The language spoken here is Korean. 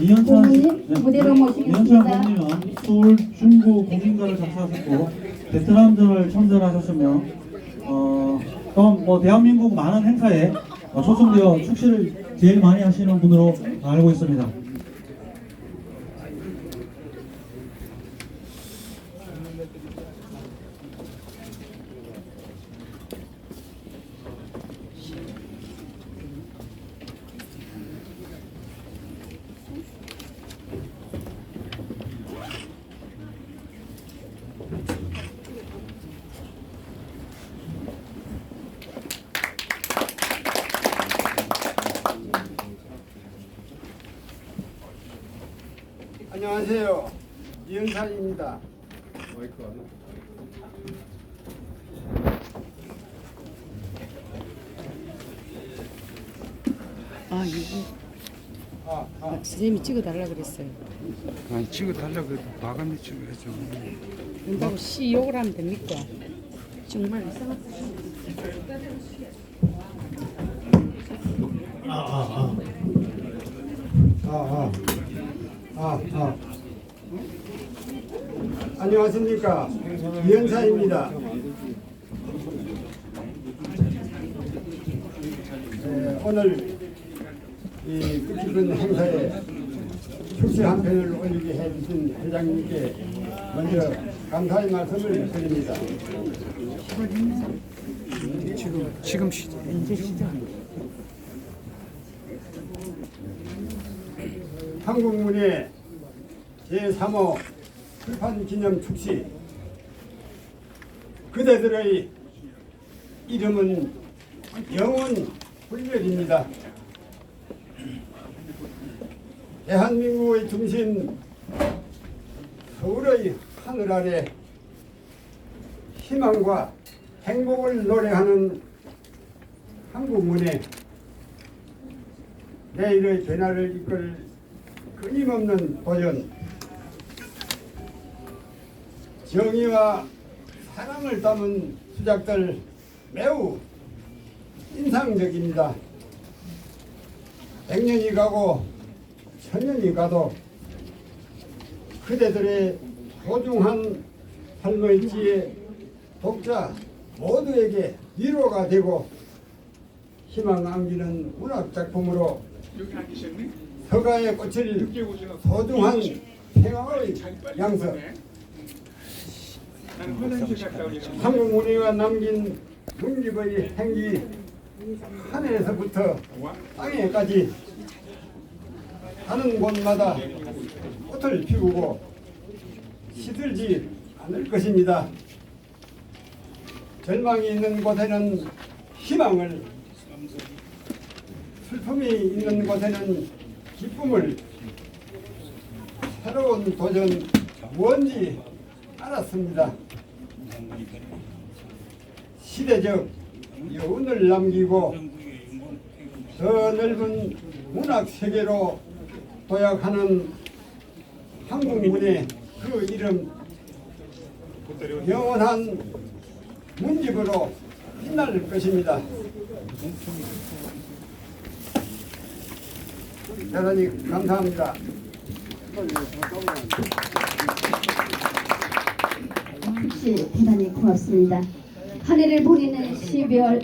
이현찬 고모님, 네, 무대로 네, 모시겠습니다. 이현찬 고모님은 서울 중구 공인가를 작사하셨고 베트남전을 참전하셨으며 어, 뭐 대한민국 많은 행사에 어, 초청되어 축시를 제일 많이 하시는 분으로 알고 있습니다. 안녕하세요. 이은상입니다. 아 이거 아, 아, 선생님이 찍어달라 그랬어요. 아니 찍어달라 그래도 마감이 찍어야죠. 그런다고 시 욕을 하면 됩니까? 정말 이상한 아, 아, 아, 아. 안녕하십니까. 이은상입니다. 네, 오늘 이 뜻깊은 행사에 축제 한 편을 올리게 해주신 회장님께 먼저 감사의 말씀을 드립니다. 지금 지금 시 언제 시작? 한국문예 제3호 출판기념 축시 그대들의 이름은 영원 불멸입니다. 대한민국의 중심 서울의 하늘 아래 희망과 행복을 노래하는 한국문예 내일의 변화를 이끌 끊임없는 도전 정의와 사랑을 담은 수작들 매우 인상적입니다. 백년이 가고 천년이 가도 그대들의 소중한 삶의 지혜 독자 모두에게 위로가 되고 희망 안기는 문학 작품으로 서가의 꽃을 소중한 평화의 양석 한국 문예가 남긴 중립의 행기 하늘에서부터 땅에까지 가는 곳마다 꽃을 피우고 시들지 않을 것입니다. 절망이 있는 곳에는 희망을 슬픔이 있는 곳에는 기쁨을 새로운 도전 뭔지 알았습니다. 시대적 여운을 남기고 더 넓은 문학 세계로 도약하는 한국문의 그 이름 영원한 문집으로 빛날 것입니다. 대단히 감사합니다. 혹시 대단히 고맙습니다. 한 해를 보내는 12월